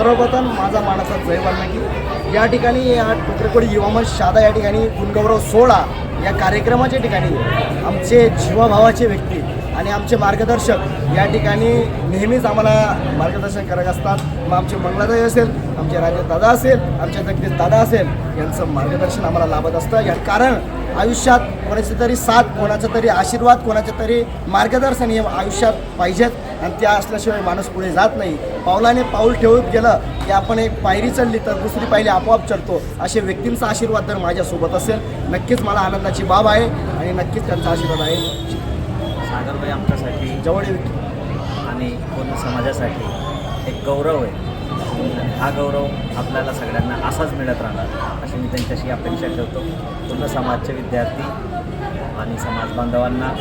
सर्वप्रथम माझा मानाचा जय वाल्मिकी. या ठिकाणी या टोकरेकोडी युवामन शादा या ठिकाणी गुणगौरव सोहळा या कार्यक्रमाच्या ठिकाणी आमचे जीवाभावाचे व्यक्ती आणि आमचे मार्गदर्शक या ठिकाणी नेहमीच आम्हाला मार्गदर्शन करत असतात. मग आमचे मंगलादाई असेल आमचे राजे दादा असेल आमचे जगदीश दादा असेल यांचं मार्गदर्शन आम्हाला लाभत असतं. या कारण आयुष्यात कोणाची तरी साथ कोणाचा तरी आशीर्वाद कोणाचं तरी मार्गदर्शन हे आयुष्यात पाहिजेत. आणि त्या असल्याशिवाय माणूस पुढे जात नाही. पावलाने पाऊल ठेवत गेलं की आपण एक पायरी चढली तर दुसरी पायरी आपोआप चढतो. असे व्यक्तींचा आशीर्वाद जर माझ्यासोबत असेल. नक्कीच मला आनंदाची बाब आहे आणि नक्कीच त्यांचा आशीर्वाद आहे. सागरबाई आमच्यासाठी जवळ आणि पूर्ण समाजासाठी एक गौरव आहे. हा गौरव आपल्याला सगळ्यांना असाच मिळत राहणार अशी मी त्यांच्याशी अपेक्षा ठेवतो. पूर्ण समाजचे विद्यार्थी आणि समाज बांधवांना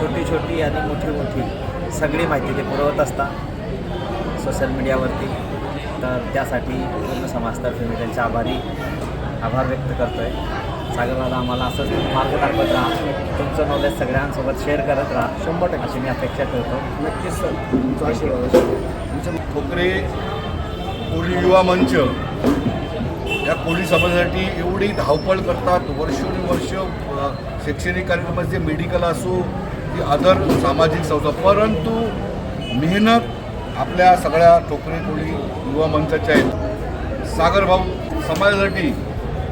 छोटी छोटी आणि मोठी मोठी सगळी माहिती ते पुरवत असतात सोशल मीडियावरती. तर त्यासाठी पूर्ण समाजतर्फे मी त्यांचे आभारी आभार व्यक्त करतो आहे सागरदादा आम्हाला असंच मार्ग दाखवत राहा. तुमचं नॉलेज सगळ्यांसोबत शेअर करत राहा. शंभर टक्के. अशी मी अपेक्षा ठेवतो. नक्कीच सर. तुमचा आशीर्वाद. तुमचं ठोकरे कोळी युवा मंच या कोळी समाजासाठी एवढी धावपळ करतात. वर्षोनुवर्ष शैक्षणिक कार्यक्रमाचे मेडिकल असो की अदर सामाजिक संस्था परंतु मेहनत आपल्या सगळ्या ठोकरे कोळी युवा मंचाच्या आहेत. सागर भाऊ समाजासाठी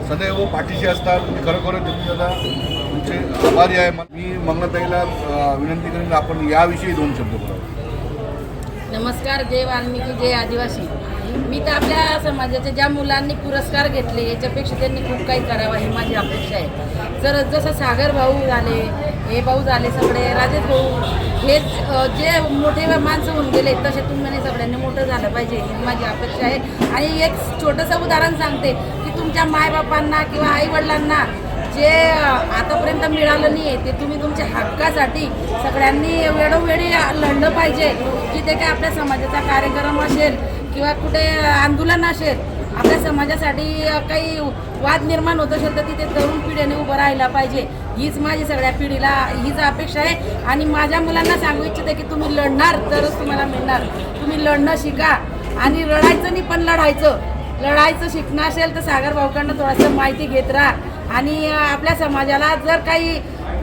सदैव पाठीशी असतात. खरोखर दादा. तुमचे आभारी आहे. मी मंगलताईला विनंती करेन आपण याविषयी दोन शब्द बोलावे. नमस्कार जय वाल्मिकी जय आदिवासी. मी तर आपल्या समाजाच्या ज्या मुलांनी पुरस्कार घेतले याच्यापेक्षा त्यांनी खूप काही करावं ही माझी अपेक्षा आहे. जर जसं सागर भाऊ झाले हे भाऊ झाले सगळे राजेश भाऊ हे जे मोठे माणसं होऊन गेले तसे तुम्ही सगळ्यांनी मोठं झालं पाहिजे ही माझी अपेक्षा आहे. आणि एक छोटंसं उदाहरण सांगते. तुमच्या मायबापांना किंवा आईवडिलांना जे आतापर्यंत मिळालं नाही आहे ते तुम्ही तुमच्या हक्कासाठी सगळ्यांनी वेळोवेळी लढलं पाहिजे. की ते काय आपल्या समाजाचा कार्यक्रम असेल किंवा कुठे आंदोलन असेल आपल्या समाजासाठी काही वाद निर्माण होत असेल तर तिथे तरुण पिढीने उभं राहायला पाहिजे. हीच माझी सगळ्या पिढीला हीच अपेक्षा आहे. आणि माझ्या मुलांना सांगू इच्छिते की तुम्ही लढणार तरच तुम्हाला मिळणार. तुम्ही लढणं शिका. आणि रडायचं नाही पण लढायचं. लढायचं शिकणं असेल तर सागर भाऊकडनं थोडंसं माहिती घेत राहा. आणि आपल्या समाजाला जर काही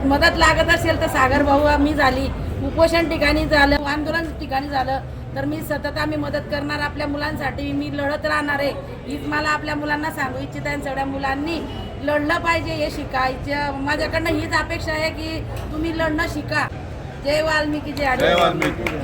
मदत लागत असेल तर सागर भाऊ मी झाली. उपोषण ठिकाणी झालं आंदोलन ठिकाणी झालं तर मी सतत आम्ही मदत करणार. आपल्या मुलांसाठी मी लढत राहणार आहे. हीच मला आपल्या मुलांना सांगू इच्छित आहे सगळ्या मुलांनी लढलं पाहिजे हे शिकायचं. माझ्याकडनं हीच अपेक्षा आहे की तुम्ही लढणं शिका. जय वाल्मिकी जय वाल्मिकी.